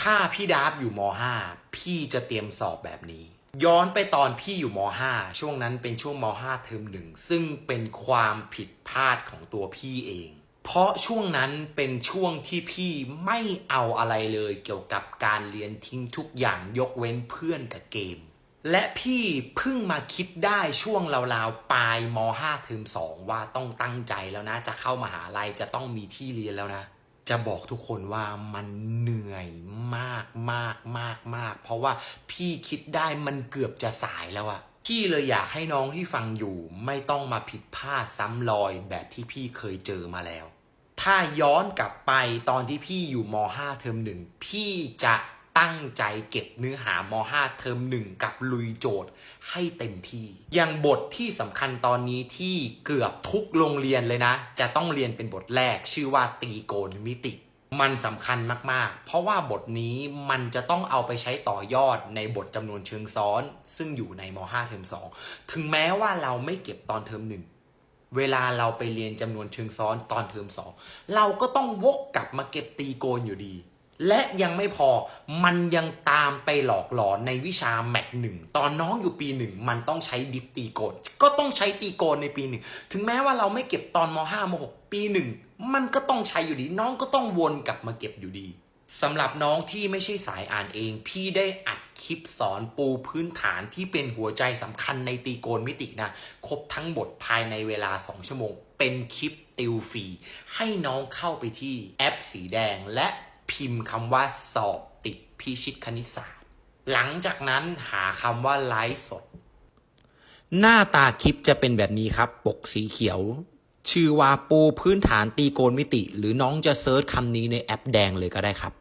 ถ้าพี่ดาบอยู่ม .5 พี่จะเตรียมสอบแบบนี้ ย้อนไปตอนพี่อยู่ม .5 ช่วงนั้นเป็นช่วงม .5 เทอมหนึ่งซึ่งเป็นความผิดพลาดของตัวพี่เอง เพราะช่วงนั้นเป็นช่วงที่พี่ไม่เอาอะไรเลยเกี่ยวกับการเรียนทิ้งทุกอย่างยกเว้นเพื่อนกับเกม และพี่เพิ่งมาคิดได้ช่วงราวๆปลายม .5 เทอม2 ว่าต้องตั้งใจแล้วนะ จะเข้ามหาลัยจะต้องมีที่เรียนแล้วนะ จะบอกทุกคนว่ามันเหนื่อยมากมากมากมากเพราะว่าพี่คิดได้มันเกือบจะสายแล้วอะพี่เลยอยากให้น้องที่ฟังอยู่ ไม่ต้องมาผิดพลาดซ้ำรอยแบบที่พี่เคยเจอมาแล้ว ถ้าย้อนกลับไปตอนที่พี่อยู่ม .5 เทอมหนึ่งพี่จะ ตั้งใจเก็บเนื้อหาม .5 เทอมหนึ่งกับลุยโจทย์ให้เต็มที่ อย่างบทที่สำคัญตอนนี้ที่เกือบทุกโรงเรียนเลยนะ จะต้องเรียนเป็นบทแรกชื่อว่าตีโกณมิติ มันสำคัญมากๆ เพราะว่าบทนี้มันจะต้องเอาไปใช้ต่อยอดในบทจำนวนเชิงซ้อน ซึ่งอยู่ในม .5 เทอม2 ถึงแม้ว่าเราไม่เก็บตอนเทอมหนึ่งเวลาเราไปเรียนจำนวนเชิงซ้อนตอนเทอมสองเราก็ต้องวกกลับมาเก็บตีโกนอยู่ดี และยังไม่พอมันยังตามไปหลอกหลอนในวิชาแมทหนึ่งตอนน้องอยู่ปีหนึ่งมันต้องใช้ดิฟตีโกนก็ต้องใช้ตีโกนในปีหนึ่งถึงแม้ว่าเราไม่เก็บตอนมห้ามหกปีหนึ่งมันก็ต้องใช้อยู่ดี น้องก็ต้องวนกลับมาเก็บอยู่ดีสำหรับน้องที่ไม่ใช่สายอ่านเอง พี่ได้อัดคลิปสอนปูพื้นฐานที่เป็นหัวใจสำคัญในตีโกนมิตินะ ครบทั้งบทภายในเวลา 2 ชั่วโมง เป็นคลิปติวฟรีให้น้องเข้าไปที่แอปสีแดงและ พิมพ์คำว่าสอบติดพิชิตคณิตศาสตร์ หลังจากนั้นหาคำว่าไลฟ์สด หน้าตาคลิปจะเป็นแบบนี้ครับ ปกสีเขียว ชื่อว่าปูพื้นฐานตีโกนมิติ หรือน้องจะเซิร์ชคำนี้ในแอปแดงเลยก็ได้ครับ